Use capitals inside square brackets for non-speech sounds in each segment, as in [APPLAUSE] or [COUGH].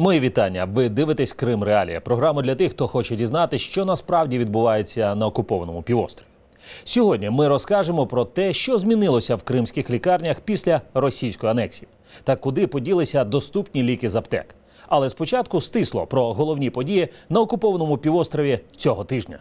Мої вітання. Ви дивитесь Крим Реалія. Програму для тих, хто хоче дізнатися, що насправді відбувається на окупованому півострові. Сьогодні ми розкажемо про те, що змінилося в кримських лікарнях після російської анексії, та куди поділися доступні ліки з аптек. Але спочатку стисло про головні події на окупованому півострові цього тижня.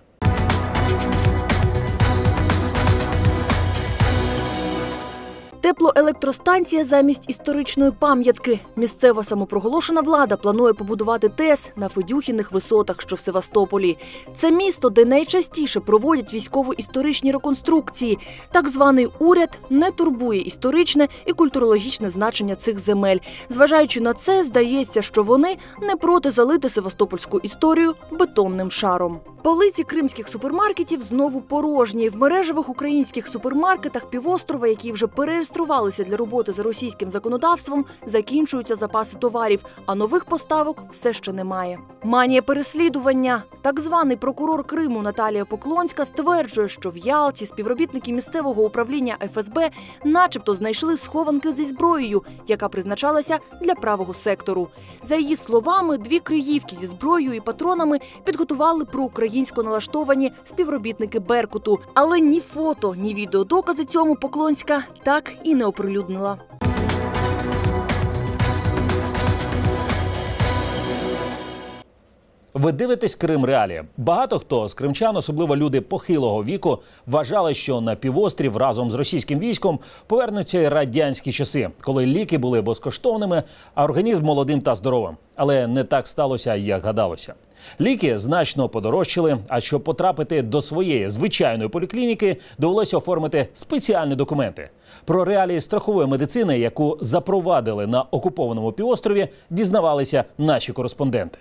Теплоелектростанція замість історичної пам'ятки. Місцева самопроголошена влада планує побудувати ТЕС на Федюхіних висотах, що в Севастополі. Це місто, де найчастіше проводять військово-історичні реконструкції. Так званий уряд не турбує історичне і культурологічне значення цих земель. Зважаючи на це, здається, що вони не проти залити севастопольську історію бетонним шаром. Полиці кримських супермаркетів знову порожні. В мережевих українських супермаркетах півострова, які вже перереєструвалися для роботи за російським законодавством, закінчуються запаси товарів, а нових поставок все ще немає. Манія переслідування. Так званий прокурор Криму Наталія Поклонська стверджує, що в Ялті співробітники місцевого управління ФСБ, начебто, знайшли схованки зі зброєю, яка призначалася для правого сектору. За її словами, дві криївки зі зброєю і патронами підготували проукраїнсько налаштовані співробітники Беркуту. Але ні фото, ні відеодокази цьому Поклонська так і не оприлюднила. Ви дивитесь Крим Реалія. Багато хто з кримчан, особливо люди похилого віку, вважали, що на півострів разом з російським військом повернуться й радянські часи, коли ліки були безкоштовними, а організм молодим та здоровим. Але не так сталося, як гадалося. Ліки значно подорожчали. А щоб потрапити до своєї звичайної поліклініки, довелося оформити спеціальні документи. Про реалії страхової медицини, яку запровадили на окупованому півострові, дізнавалися наші кореспонденти.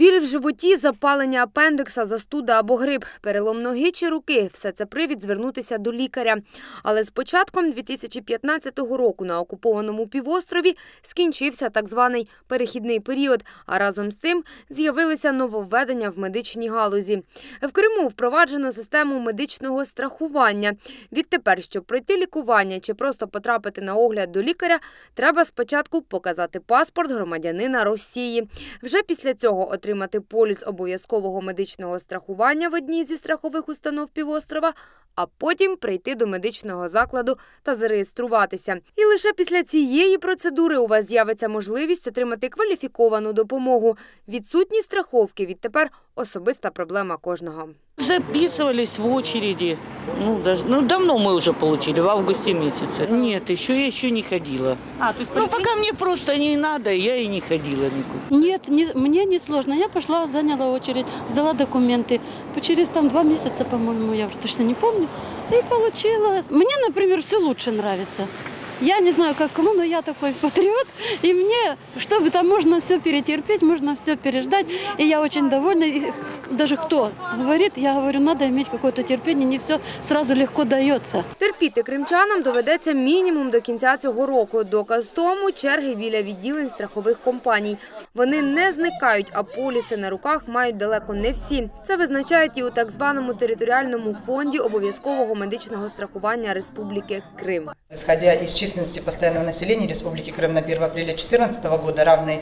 Біль в животі, запалення апендикса, застуда або грип, перелом ноги чи руки – все це привід звернутися до лікаря. Але з початком 2015 року на окупованому півострові скінчився так званий перехідний період, а разом з цим з'явилися нововведення в медичній галузі. В Криму впроваджено систему медичного страхування. Відтепер, щоб пройти лікування чи просто потрапити на огляд до лікаря, треба спочатку показати паспорт громадянина Росії. Вже після цього отримати поліс обов'язкового медичного страхування в одній зі страхових установ півострова, а потім прийти до медичного закладу та зареєструватися. І лише після цієї процедури у вас з'явиться можливість отримати кваліфіковану допомогу. Відсутність страховки відтепер особиста проблема кожного. Записывались в очереди. Ну, даже, ну, давно мы уже получили, в августе месяце. Нет, еще я еще не ходила. А, то есть Ну, пока мне просто не надо, я и не ходила никуда. Нет, не, мне не сложно. Я пошла, заняла очередь, сдала документы. Через там два месяца, по-моему, я уже точно не помню. И получила. Мне, например, все лучше нравится. Я не знаю, как кому, но я такой патриот. И мне, чтобы там можно все перетерпеть, можно все переждать. И я очень довольна. И даже кто говорит, я говорю, надо иметь какое-то терпение, не все сразу легко дается. Терпіти кримчанам доведеться мінімум до кінця цього року. Доказ тому – черги біля відділень страхових компаній. Вони не зникають, а поліси на руках мають далеко не всі. Це визначають і у так званому територіальному фонді обов'язкового медичного страхування Республіки Крим. Исходя из численности постоянного населения Республики Крым на 1 апреля 2014 года, равный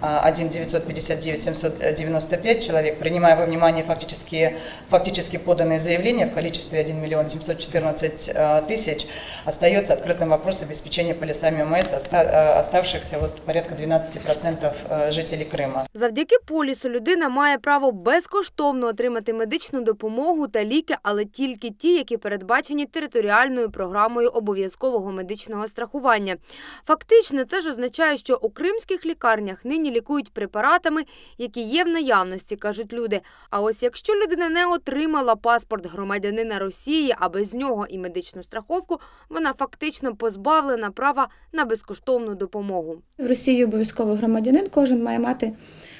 а, 1 959 795 человек, принимая во внимание фактически, фактически поданные заявления в количестве 1 миллион 714 а, тысяч, остается открытым вопрос обеспечения полисами ОМС оста- а, оставшихся вот порядка 12% а, жителей Крыма. Завдяки полісу людина має право безкоштовно отримати медичну допомогу та ліки, але тільки ті, які передбачені територіальною програмою обов'язкового медичного страхування. Фактично, це ж означає, що у кримських лікарнях нині лікують препаратами, які є в наявності, кажуть люди. А ось якщо людина не отримала паспорт громадянина Росії, а без нього і медичну страховку, вона фактично позбавлена права на безкоштовну допомогу. В Росії обов'язково громадянин кожен має мати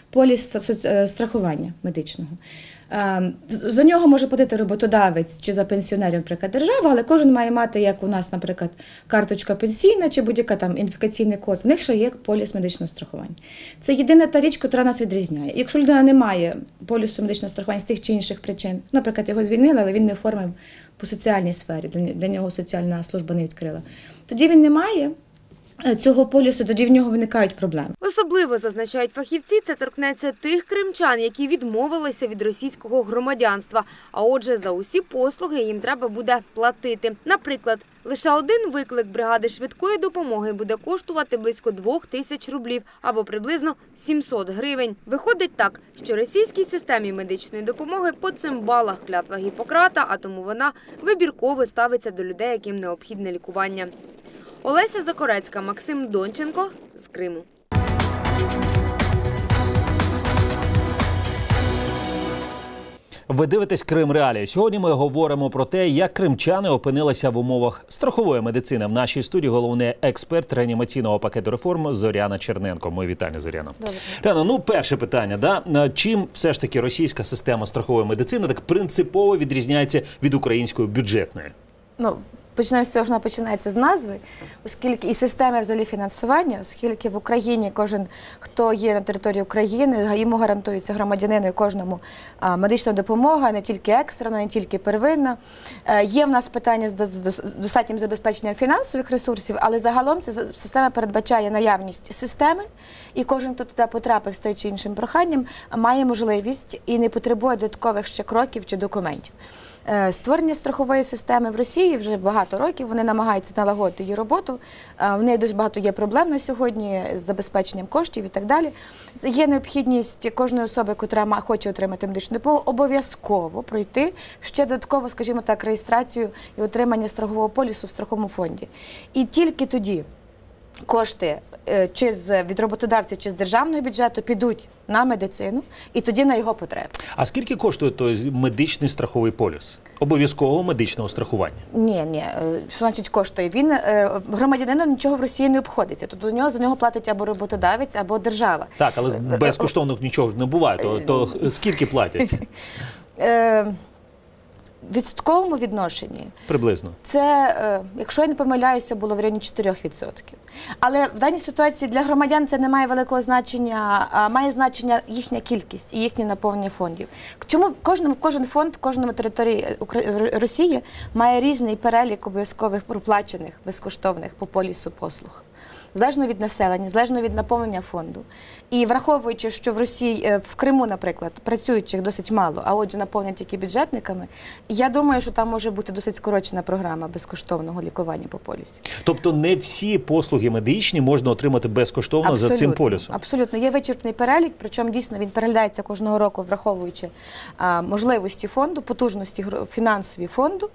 поліс е, страхування медичного. Е, з- За нього може платити роботодавець чи за пенсіонерів, наприклад, держава, але кожен має мати, як у нас, наприклад, карточка пенсійна чи будь-яка там ідентифікаційний код. В них ще є поліс медичного страхування. Це єдина та річ, яка нас відрізняє. Якщо людина не має полісу медичного страхування з тих чи інших причин, наприклад, його звільнили, але він не оформив по соціальній сфері, для, нього соціальна служба не відкрила. Тоді він не має цього полісу, тоді в нього виникають проблеми. Особливо зазначають фахівці, це торкнеться тих кримчан, які відмовилися від російського громадянства. А отже, за усі послуги їм треба буде платити. Наприклад, лише один виклик бригади швидкої допомоги буде коштувати близько двох тисяч рублів або приблизно 700 гривень. Виходить так, що російській системі медичної допомоги по цим балах клятва Гіппократа, а тому вона вибірково ставиться до людей, яким необхідне лікування. Олеся Закорецька, Максим Донченко з Криму. Ви дивитесь Крим Реалії. Сьогодні ми говоримо про те, як кримчани опинилися в умовах страхової медицини. В нашій студії головний експерт реанімаційного пакету реформ Зоряна Черненко. Ми вітання Зоряна. Ряно, ну перше питання. Да? Чим все ж таки російська система страхової медицини так принципово відрізняється від української бюджетної? ну, почнемо з цього, що вона починається з назви, оскільки і системи взагалі фінансування, оскільки в Україні кожен, хто є на території України, йому гарантується громадянину і кожному медична допомога, не тільки екстрена, не тільки первинна. Е, Є в нас питання з до- з достатнім забезпеченням фінансових ресурсів, але загалом ця система передбачає наявність системи, і кожен, хто туди потрапив з той чи іншим проханням, має можливість і не потребує додаткових ще кроків чи документів. Е, Створення страхової системи в Росії вже багато років. Вони намагаються налагодити її роботу. Е, В неї дуже багато є проблем на сьогодні з забезпеченням коштів і так далі. Є необхідність кожної особи, яка хоче отримати медичну допомогу, обов'язково пройти ще додатково, скажімо так, реєстрацію і отримання страхового полісу в страховому фонді. І тільки тоді кошти чи з від роботодавця, чи з державного бюджету підуть на медицину, і тоді на його потреби. А скільки коштує той медичний страховий поліс? Обов'язкового медичного страхування? Ні, ні, е, що значить коштує? Він е, громадянину нічого в Росії не обходиться. Тобто до нього за нього платить або роботодавець, або держава. Так, але безкоштовних нічого ж не буває. То, то скільки платять [LAUGHS] Е, відсотковому відношенні приблизно? це, е, якщо я не помиляюся, було в районі 4%. Але в даній ситуації для громадян це не має великого значення, а має значення їхня кількість і їхнє наповнення фондів. Чому кожному кожен фонд, кожному території Укра- Росії має різний перелік обов'язкових проплачених безкоштовних по полісу послуг. Залежно від населення, залежно від наповнення фонду. І враховуючи, що в Росії, е, в Криму, наприклад, працюючих досить мало, а отже, наповнять тільки бюджетниками, я думаю, що там може бути досить скорочена програма безкоштовного лікування по полісі. Тобто не всі послуги медичні можна отримати безкоштовно за цим полісом. Абсолютно. Є вичерпний перелік, причому дійсно він переглядається кожного року, враховуючи а, можливості фонду, потужності фінансові фонду.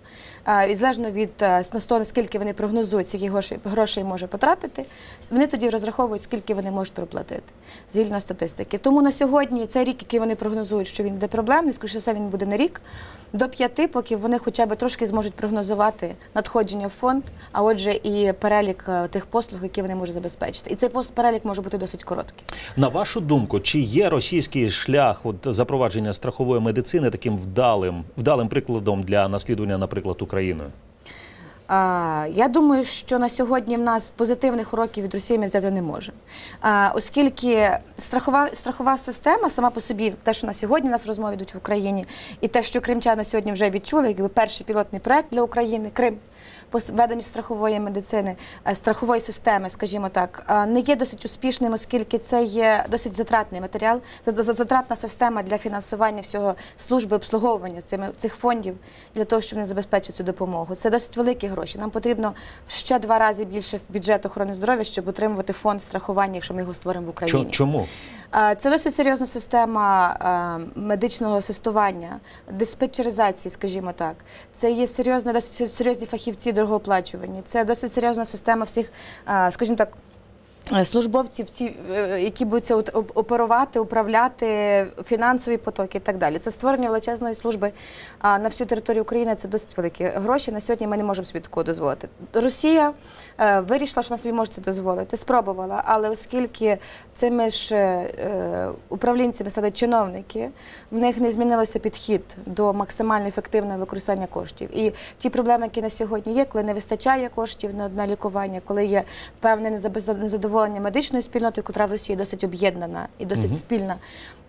А, і залежно від а, з того, наскільки вони прогнозують, скільки грошей може потрапити, вони тоді розраховують, скільки вони можуть проплатити з статистики. Тому на сьогодні цей рік, який вони прогнозують, що він буде проблемний, скоріше все, він буде на рік. До п'яти, поки вони хоча б трошки зможуть прогнозувати надходження в фонд, а отже, і перелік е, тих послуг, які вони можуть забезпечити. І цей перелік може бути досить короткий. На вашу думку, чи є російський шлях от, запровадження страхової медицини таким вдалим, вдалим прикладом для наслідування, наприклад, Україною? Я думаю, що на сьогодні в нас позитивних уроків від Росії ми взяти не можемо. Оскільки страхова, страхова система сама по собі, те, що на сьогодні в нас розмови йдуть в Україні, і те, що кримчани сьогодні вже відчули, якби перший пілотний проект для України Крим. По страхової медицини, е, страхової системи, скажімо так, е, не є досить успішним, оскільки це є досить затратний матеріал, за- за- затратна система для фінансування всього служби обслуговування цих фондів для того, щоб вони забезпечити цю допомогу. Це досить великі гроші. Нам потрібно ще два рази більше в бюджет охорони здоров'я, щоб отримувати фонд страхування, якщо ми його створимо в Україні. Чому? Е, Це досить серйозна система е, медичного асистування, диспетчеризації, скажімо так. Це є серйозна, досить серйозні фахівці дорогооплачувані. Це досить серйозна система всіх, е, скажімо так. Е, Службовців, ці, е, які будуть це оперувати, управляти фінансові потоки і так далі. Це створення величезної служби на всю територію України. Це досить великі гроші. На сьогодні ми не можемо собі такого дозволити. Росія е, вирішила, що вона собі може це дозволити, спробувала, але оскільки цими ж управлінцями стали чиновники, в них не змінився підхід до максимально ефективного використання коштів. І ті проблеми, які на сьогодні є, коли не вистачає коштів на, на лікування, коли є певне незадоволення незадоволення медичною спільнотою, яка в Росії досить об'єднана і досить спільна.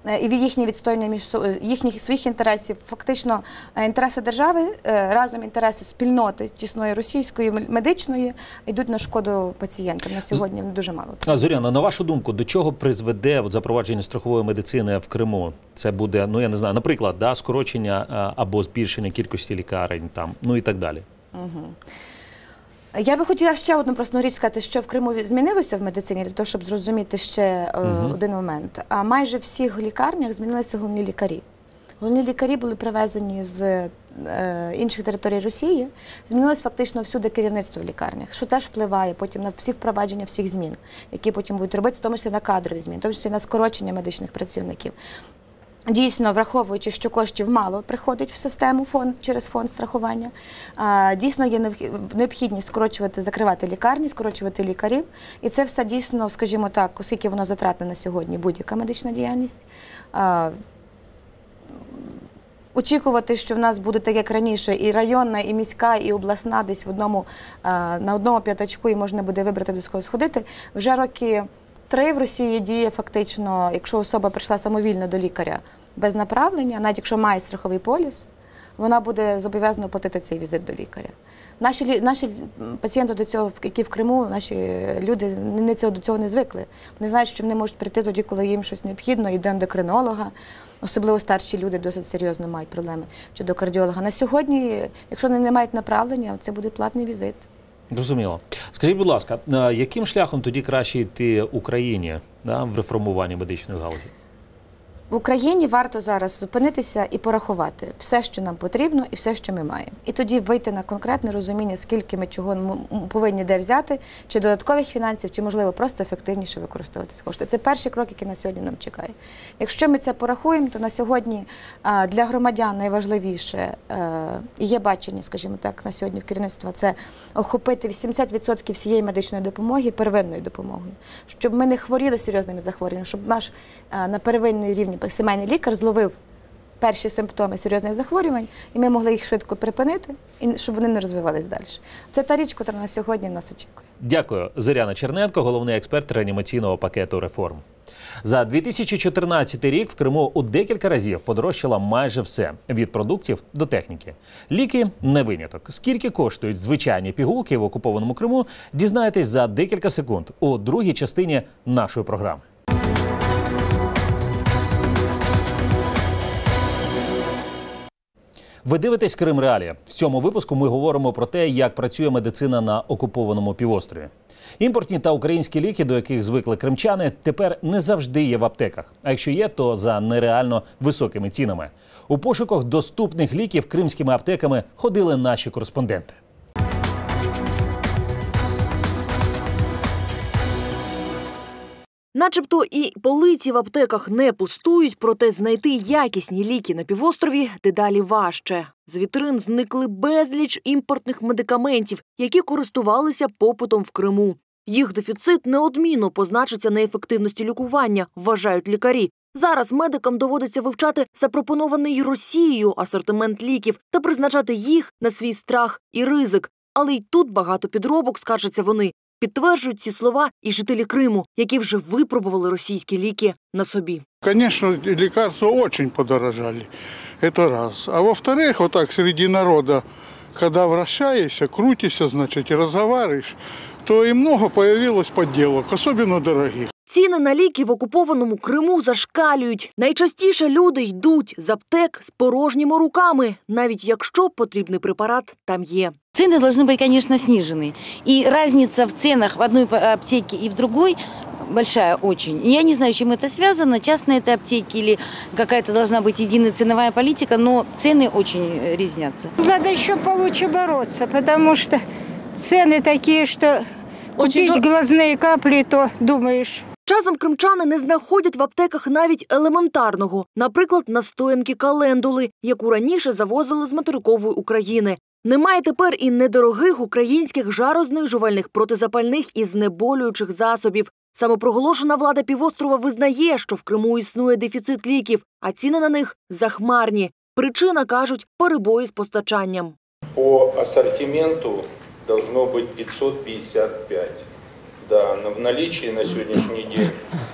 Е, І їхнє відстояння між е, їхніх своїх інтересів, фактично е, інтереси держави разом інтереси спільноти тісної російської медичної йдуть на шкоду пацієнтам. На сьогодні дуже мало. А, Зоряна, на вашу думку, до чого призведе от, запровадження страхової медицини в Криму? Це буде, ну я не знаю, наприклад, да, скорочення або збільшення кількості лікарень там, ну і так далі. Я би хотіла ще одну просту річ сказати, що в Криму змінилося в медицині для того, щоб зрозуміти ще е, один момент. А майже в всіх лікарнях змінилися головні лікарі. Головні лікарі були привезені з е, інших територій Росії. Змінилось фактично всюди керівництво в лікарнях, що теж впливає потім на всі впровадження всіх змін, які потім будуть робитися, в тому числі на кадрові зміни, в тому числі на скорочення медичних працівників. Дійсно, враховуючи, що коштів мало приходить в систему фонд через фонд страхування, дійсно є необхідність скорочувати, закривати лікарні, скорочувати лікарів. І це все дійсно, скажімо так, оскільки воно затратне на сьогодні будь-яка медична діяльність. Очікувати, що в нас буде так, як раніше, і районна, і міська, і обласна десь в одному на одному п'ятачку, і можна буде вибрати до кого сходити. Вже роки три в Росії діє фактично, якщо особа прийшла самовільно до лікаря без направлення, навіть якщо має страховий поліс, вона буде зобов'язана платити цей візит до лікаря. Наші наші пацієнти до цього, які в Криму, наші люди не цього до цього не звикли. Вони знають, що вони можуть прийти тоді, коли їм щось необхідно, і до ендокринолога. Особливо старші люди досить серйозно мають проблеми чи до кардіолога. На сьогодні, якщо вони не мають направлення, це буде платний візит. Зрозуміло. Скажіть, будь ласка, а яким шляхом тоді краще йти Україні да, в реформуванні медичної галузі? В Україні варто зараз зупинитися і порахувати все, що нам потрібно, і все, що ми маємо. І тоді вийти на конкретне розуміння, скільки ми чого повинні де взяти, чи додаткових фінансів, чи можливо просто ефективніше використовувати кошти. Це перший крок, який на сьогодні нам чекає. Якщо ми це порахуємо, то на сьогодні для громадян найважливіше е, є бачення, скажімо так, на сьогодні в керівництва це охопити 80% всієї медичної допомоги первинною допомогою, щоб ми не хворіли серйозними захворюваннями, щоб наш е, на первинній рівні сімейний лікар зловив перші симптоми серйозних захворювань, і ми могли їх швидко припинити, і щоб вони не розвивались далі. Це та річ, яка на сьогодні нас очікує. Дякую. Зоряна Черненко, головний експерт реанімаційного пакету реформ. За 2014 рік в Криму у декілька разів подорожчало майже все від продуктів до техніки. Ліки не виняток. Скільки коштують звичайні пігулки в окупованому Криму? Дізнаєтесь за декілька секунд у другій частині нашої програми. Ви дивитесь Крим Реалія. В цьому випуску ми говоримо про те, як працює медицина на окупованому півострові. Імпортні та українські ліки, до яких звикли кримчани, тепер не завжди є в аптеках. А якщо є, то за нереально високими цінами. У пошуках доступних ліків кримськими аптеками ходили наші кореспонденти. Начебто і полиці в аптеках не пустують, проте знайти якісні ліки на півострові дедалі важче. З вітрин зникли безліч імпортних медикаментів, які користувалися попитом в Криму. Їх дефіцит неодмінно позначиться на ефективності лікування, вважають лікарі. Зараз медикам доводиться вивчати запропонований Росією асортимент ліків та призначати їх на свій страх і ризик. Але й тут багато підробок, скаржаться вони. Підтверджують ці слова і жителі Криму, які вже випробували російські ліки на собі. Конечно, лікарства дуже подорожали. Это раз. А во-вторых, вот так среди народа, когда вращаешься, крутишься, значит, то и много появилось подделок, особенно дорогих. Ціни на ліки в окупованому Криму зашкалюють. Найчастіше люди йдуть з аптек з порожніми руками, навіть якщо потрібний препарат там є. Цены должны быть, конечно, снижены. И разница в ценах в одной по- аптеке и в другой большая очень. Я не знаю, с чем это связано, частные это аптеки или какая-то должна быть единая ценовая политика, но цены очень э, резнятся. Надо еще получше бороться, потому что цены такие, что купить глазные капли, то думаешь, Часом кримчани не знаходять в аптеках навіть елементарного, наприклад, настоянки календули, яку раніше завозили з материкової України. Немає тепер і недорогих українських жарознижувальних протизапальних і знеболюючих засобів. Самопроголошена влада півострова визнає, що в Криму існує дефіцит ліків, а ціни на них захмарні. Причина кажуть перебої з постачанням. По ассортименту должно быть 555 Да, но в наличии на сегодняшний день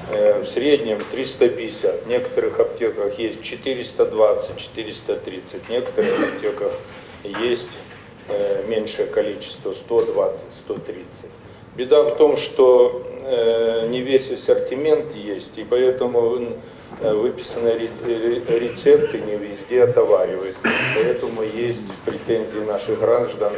э, в среднем 350. В некоторых аптеках есть 420, 430. В некоторых аптеках есть э, меньшее количество, 120, 130. Беда в том, что э, не весь ассортимент есть, и поэтому э, выписанные ре- ре- рецепты не везде отоваривают. Поэтому есть претензии наших граждан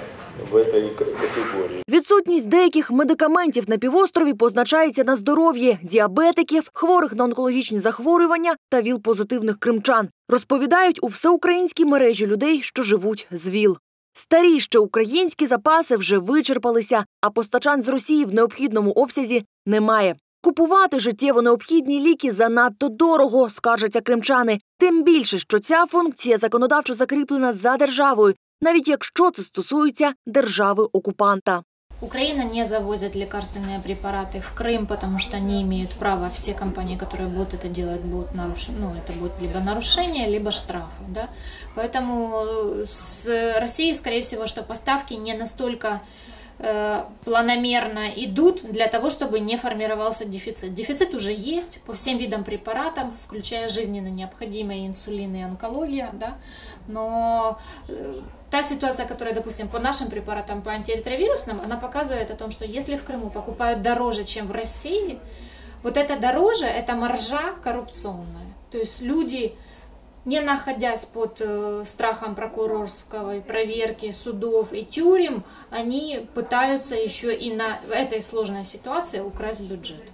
в этой к- категории. Відсутність деяких медикаментів на півострові позначається на здоров'ї діабетиків, хворих на онкологічні захворювання та ВІЛ-позитивних кримчан. Розповідають у всеукраїнській мережі людей, що живуть з ВІЛ. Старі ще українські запаси вже вичерпалися, а постачань з Росії в необхідному обсязі немає. Купувати життєво необхідні ліки занадто дорого, скаржаться кримчани. Тим більше, що ця функція законодавчо закріплена за державою, навіть якщо це стосується держави-окупанта. Украина не завозит лекарственные препараты в Крым, потому что не имеют права. Все компании, которые будут это делать, будут наруш... ну, это будет либо нарушение, либо штрафы. Да? Поэтому э, с России, скорее всего, что поставки не настолько э, планомерно идут для того, чтобы не формировался дефицит. Дефицит уже есть по всем видам препаратов, включая жизненно необходимые инсулин и онкология, да? но э, та ситуация, которая, допустим, по нашим препаратам, по антиретровирусным, она показывает о том, что если в Крыму покупают дороже, чем в России, вот это дороже, это маржа коррупционная. То есть люди, не находясь под э, страхом прокурорской проверки, судов и тюрем, они пытаются еще и на этой сложной ситуации украсть бюджет.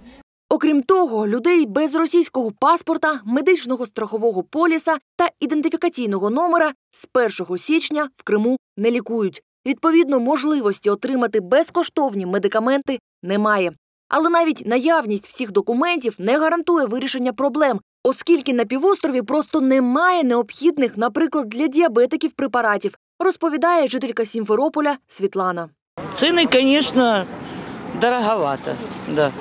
Окрім того, людей без російського паспорта, медичного страхового поліса та ідентифікаційного номера з 1 січня в Криму не лікують. Відповідно, можливості отримати безкоштовні медикаменти немає. Але навіть наявність всіх документів не гарантує вирішення проблем, оскільки на півострові просто немає необхідних, наприклад, для діабетиків препаратів, розповідає жителька Сімферополя Світлана. Цены, конечно, дороговато, да.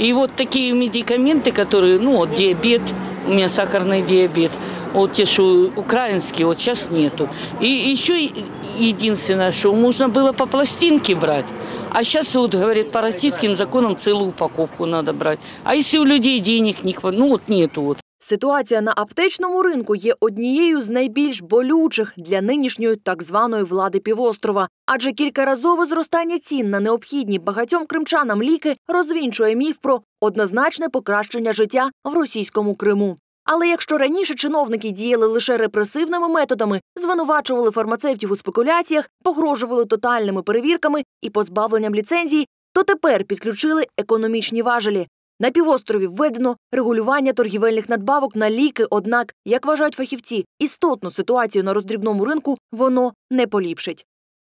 И вот такие медикаменты, которые, ну, вот диабет, у меня сахарный диабет, вот те, что украинские, вот сейчас нету. И еще и- единственное, что можно было по пластинке брать, а сейчас вот, говорят, по российским законам целую упаковку надо брать. А если у людей денег не хватает, ну вот нету вот. Ситуація на аптечному ринку є однією з найбільш болючих для нинішньої так званої влади півострова, адже кількаразове зростання цін на необхідні багатьом кримчанам ліки розвінчує міф про однозначне покращення життя в російському Криму. Але якщо раніше чиновники діяли лише репресивними методами, звинувачували фармацевтів у спекуляціях, погрожували тотальними перевірками і позбавленням ліцензії, то тепер підключили економічні важелі. На півострові введено регулювання торгівельних надбавок на ліки, однак, як вважають фахівці, істотну ситуацію на роздрібному ринку воно не поліпшить.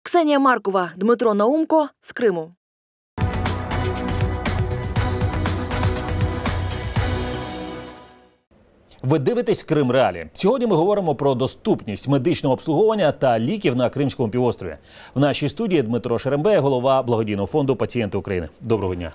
Ксенія Маркова, Дмитро Наумко з Криму. Ви дивитесь Крим Реалі. Сьогодні ми говоримо про доступність медичного обслуговування та ліків на Кримському півострові. В нашій студії Дмитро Шерембе, голова благодійного фонду Пацієнти України. Доброго дня.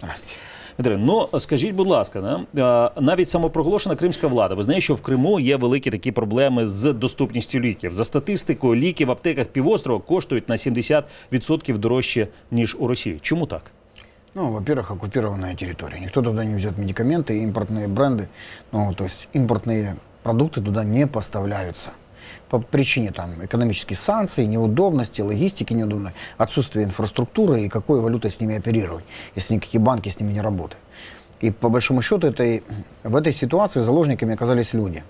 Дмитро, ну скажіть, будь ласка, е, навіть самопроголошена кримська влада визнає, що в Криму є великі такі проблеми з доступністю ліків. За статистикою, ліки в аптеках півострова коштують на 70% дорожче ніж у Росії. Чому так? Ну, во-первых, оккупированная территория. Никто туда не везет медикаменты, импортные бренды, ну, то есть импортные продукты туда не поставляются. По причине там экономических санкций, неудобности, логистики неудобной, отсутствия инфраструктуры и какой валютой с ними оперировать, если никакие банки с ними не работают. И по большому счету этой, в этой ситуации заложниками оказались люди.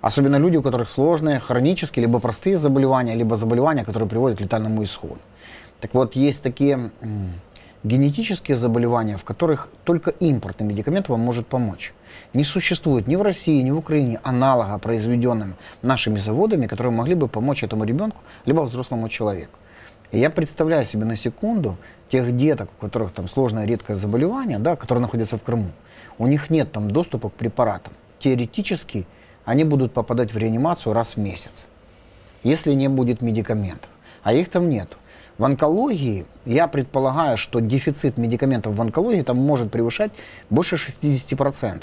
Особенно люди, у которых сложные, хронические, либо простые заболевания, либо заболевания, которые приводят к летальному исходу. Так вот, есть такие генетические заболевания, в которых только импортный медикамент вам может помочь. Не существует ни в России, ни в Украине аналога, произведенным нашими заводами, которые могли бы помочь этому ребенку, либо взрослому человеку. И я представляю себе на секунду тех деток, у которых там сложное редкое заболевание, да, которые находятся в Крыму. У них нет там доступа к препаратам. Теоретически они будут попадать в реанимацию раз в месяц, если не будет медикаментов. А их там нет. В онкологии, я предполагаю, что дефицит медикаментов в онкологии там может превышать больше 60%.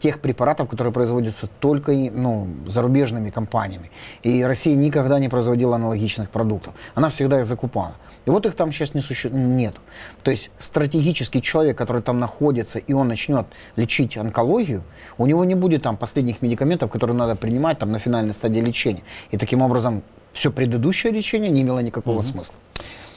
тех препаратов, которые производятся только ну, зарубежными компаниями. И Россия никогда не производила аналогичных продуктов. Она всегда их закупала. И вот их там сейчас не суще... нет. То есть стратегический человек, который там находится, и он начнет лечить онкологию, у него не будет там последних медикаментов, которые надо принимать там на финальной стадии лечения. И таким образом все предыдущее лечение не имело никакого Мгм. смысла.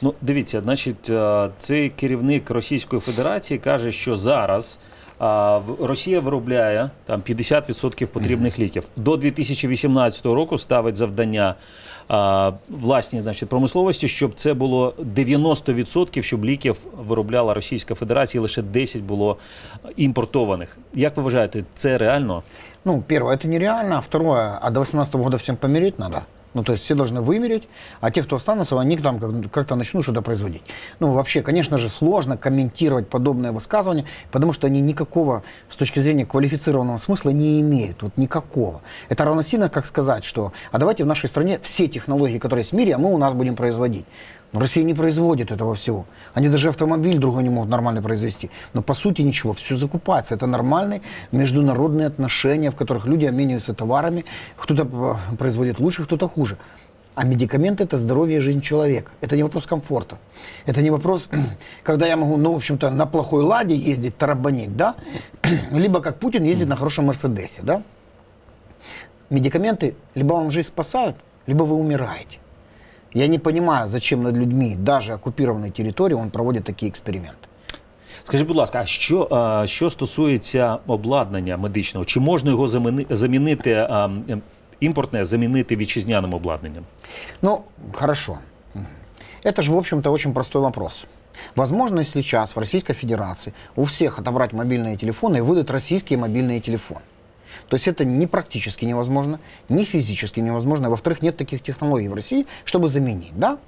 Ну, дивіться, значить, е, цей керівник Російської Федерації каже, що зараз а, в- Росія виробляє там 50% потрібних ліків. До 2018 року ставить завдання а, власній значить, промисловості, щоб це було 90%, щоб ліків виробляла Російська Федерація, і лише 10 було імпортованих. Як ви вважаєте, це реально? Ну, первое, это нереально. А Второе, а до 18 года всем помереть надо. Ну, то есть все должны вымереть, а те, кто останутся, они там как- как-то начнут что-то производить. Ну, вообще, конечно же, сложно комментировать подобные высказывания, потому что они никакого, с точки зрения квалифицированного смысла, не имеют. Вот никакого. Это равносильно, как сказать, что, а давайте в нашей стране все технологии, которые есть в мире, а мы у нас будем производить. Но Россия не производит этого всего. Они даже автомобиль другой не могут нормально произвести. Но по сути ничего, все закупается. Это нормальные международные отношения, в которых люди обмениваются товарами. Кто-то э, производит лучше, кто-то хуже. А медикаменты – это здоровье и жизнь человека. Это не вопрос комфорта. Это не вопрос, [CLEARS THROAT] когда я могу, ну, в общем-то, на плохой ладе ездить, тарабанить, да? [CLEARS THROAT] Либо как Путин ездит на хорошем Мерседесе, да? Медикаменты либо вам жизнь спасают, либо вы умираете. Я не понимаю, зачем над людьми, даже оккупированной территории, он проводит такие эксперименты. Скажіть, будь ласка, а що, а, що стосується обладнання медичного, чи можна його заміни- замінити а, м, імпортне, замінити вітчизняним обладнанням? Ну, хорошо. Это же, в общем-то, очень простой вопрос. Возможно, если сейчас в Российской Федерации у всех отобрать мобильные телефоны и выдать российские мобильные телефоны. То есть это не практически невозможно, не физически невозможно. А Во-вторых, нет таких технологий в России, чтобы заменить, да?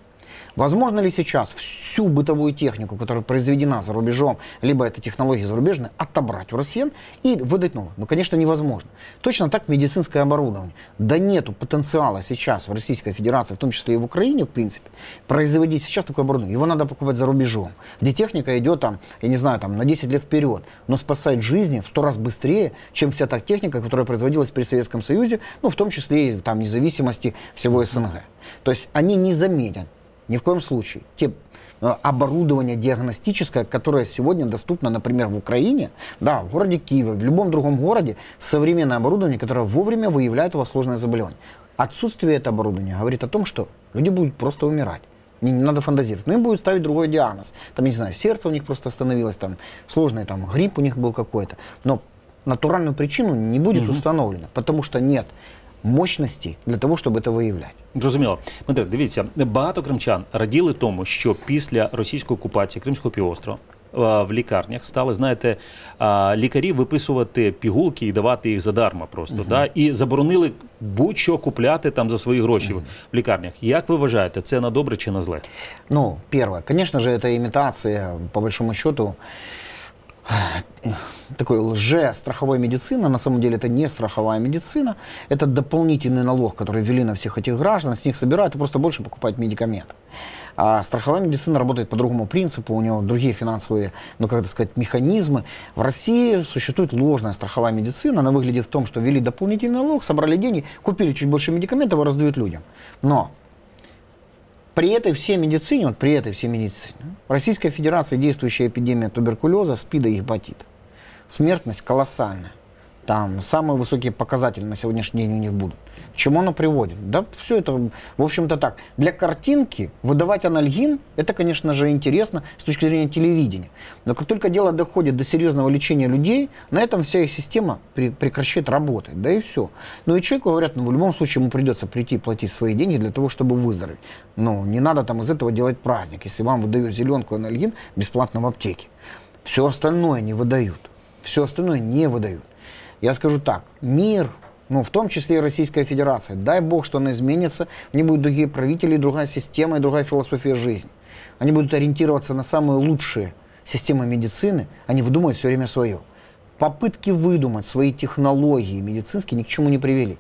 Возможно ли сейчас всю бытовую технику, которая произведена за рубежом, либо это технологии зарубежные, отобрать у россиян и выдать новую? Ну, конечно, невозможно. Точно так медицинское оборудование. Да нету потенциала сейчас в Российской Федерации, в том числе и в Украине, в принципе, производить сейчас такое оборудование. Его надо покупать за рубежом, где техника идет там, я не знаю, там на 10 лет вперед, но спасает жизни в 100 раз быстрее, чем вся та техника, которая производилась при Советском Союзе, ну, в том числе и там независимости всего СНГ. То есть они не заметят ни в коем случае. Те э, оборудование диагностическое, которое сегодня доступно, например, в Украине, да, в городе Киеве, в любом другом городе, современное оборудование, которое вовремя выявляет у вас сложное заболевание. Отсутствие этого оборудования говорит о том, что люди будут просто умирать. Не, не надо фантазировать. Но им будут ставить другой диагноз. Там, я не знаю, сердце у них просто остановилось, там сложный там грипп у них был какой-то. Но натуральную причину не будет Мгм. установлено, потому что нет мощности для того, чтобы это выявлять. Зрозуміло. Дмитро, дивіться, багато кримчан раділи тому, що після російської окупації Кримського півострова е, в лікарнях стали, знаєте, е, лікарі виписувати пігулки і давати їх задарма просто. Да? І заборонили будь-що купляти там за свої гроші в лікарнях. Як ви вважаєте, це на добре чи на зле? Ну, первое, конечно же, это имитация, по большому счету, Такой лже-страховой медицины. На самом деле это не страховая медицина. Это дополнительный налог, который ввели на всех этих граждан. С них собирают и просто больше покупают медикаменты. А страховая медицина работает по другому принципу, у него другие финансовые, ну, как это сказать, механизмы. В России существует ложная страховая медицина. Она выглядит в том, что ввели дополнительный налог, собрали деньги, купили чуть больше медикаментов и раздают людям. Но при этой всей медицине, вот при этой всей медицине, в Российской Федерации действующая эпидемия туберкулеза, СПИДа и гепатита. Смертность колоссальная. Там самые высокие показатели на сегодняшний день у них будут. К чему оно приводит? Да, все это, в общем-то, так. Для картинки выдавать анальгин, это, конечно же, интересно с точки зрения телевидения. Но как только дело доходит до серьезного лечения людей, на этом вся их система пре- прекращает работать. Да и все. Ну и человеку говорят, ну в любом случае ему придется прийти и платить свои деньги для того, чтобы выздороветь. Ну, не надо там из этого делать праздник, если вам выдают зеленку анальгин бесплатно в аптеке. Все остальное не выдают. Все остальное не выдают. Я скажу так, мир, ну, в том числе и Российская Федерация, дай бог, что она изменится, у них будут другие правители, другая система и другая философия жизни. Они будут ориентироваться на самые лучшие системы медицины, они выдумывают все время свое. Попытки выдумать свои технологии медицинские ни к чему не привели.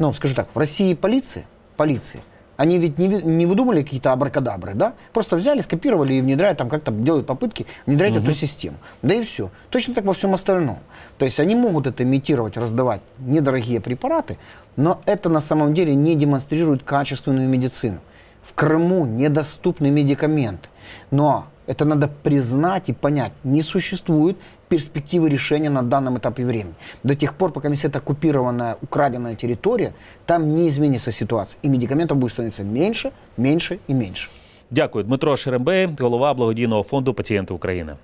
Ну, скажу так, в России полиция, полиция Они ведь не, не выдумали какие-то абракадабры, да? Просто взяли, скопировали и внедряют, там как-то делают попытки внедрять эту систему. Да и все. Точно так во всем остальном. То есть они могут это имитировать, раздавать недорогие препараты, но это на самом деле не демонстрирует качественную медицину. В Крыму недоступны медикаменты. Но это надо признать и понять. Не существует перспективы решения на данном этапе времени. До тех пор, пока не это оккупированная, украденная территория, там не изменится ситуация. И медикаментов будет становиться меньше, меньше и меньше. Дякую, Дмитро Шерембей, голова благодійного фонду Пацієнти України.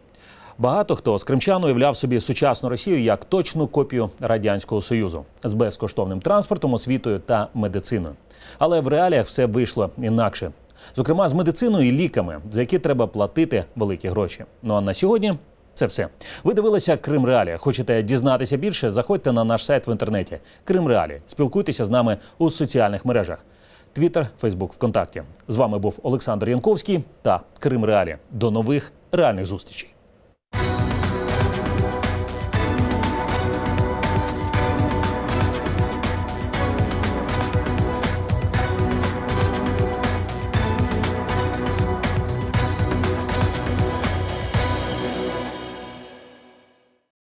Багато хто з кримчан уявляв собі сучасну Росію як точну копію радянського союзу з безкоштовним транспортом, освітою та медициною. Але в реаліях все вийшло інакше. Зокрема, з медициною і ліками, за які треба платити великі гроші. Ну а на сьогодні це все. Ви дивилися Крим Реалі. Хочете дізнатися більше? Заходьте на наш сайт в інтернеті Крим Реалі. Спілкуйтеся з нами у соціальних мережах. Твіттер, Фейсбук, ВКонтакті. З вами був Олександр Янковський та Крим Реалі. До нових реальних зустрічей.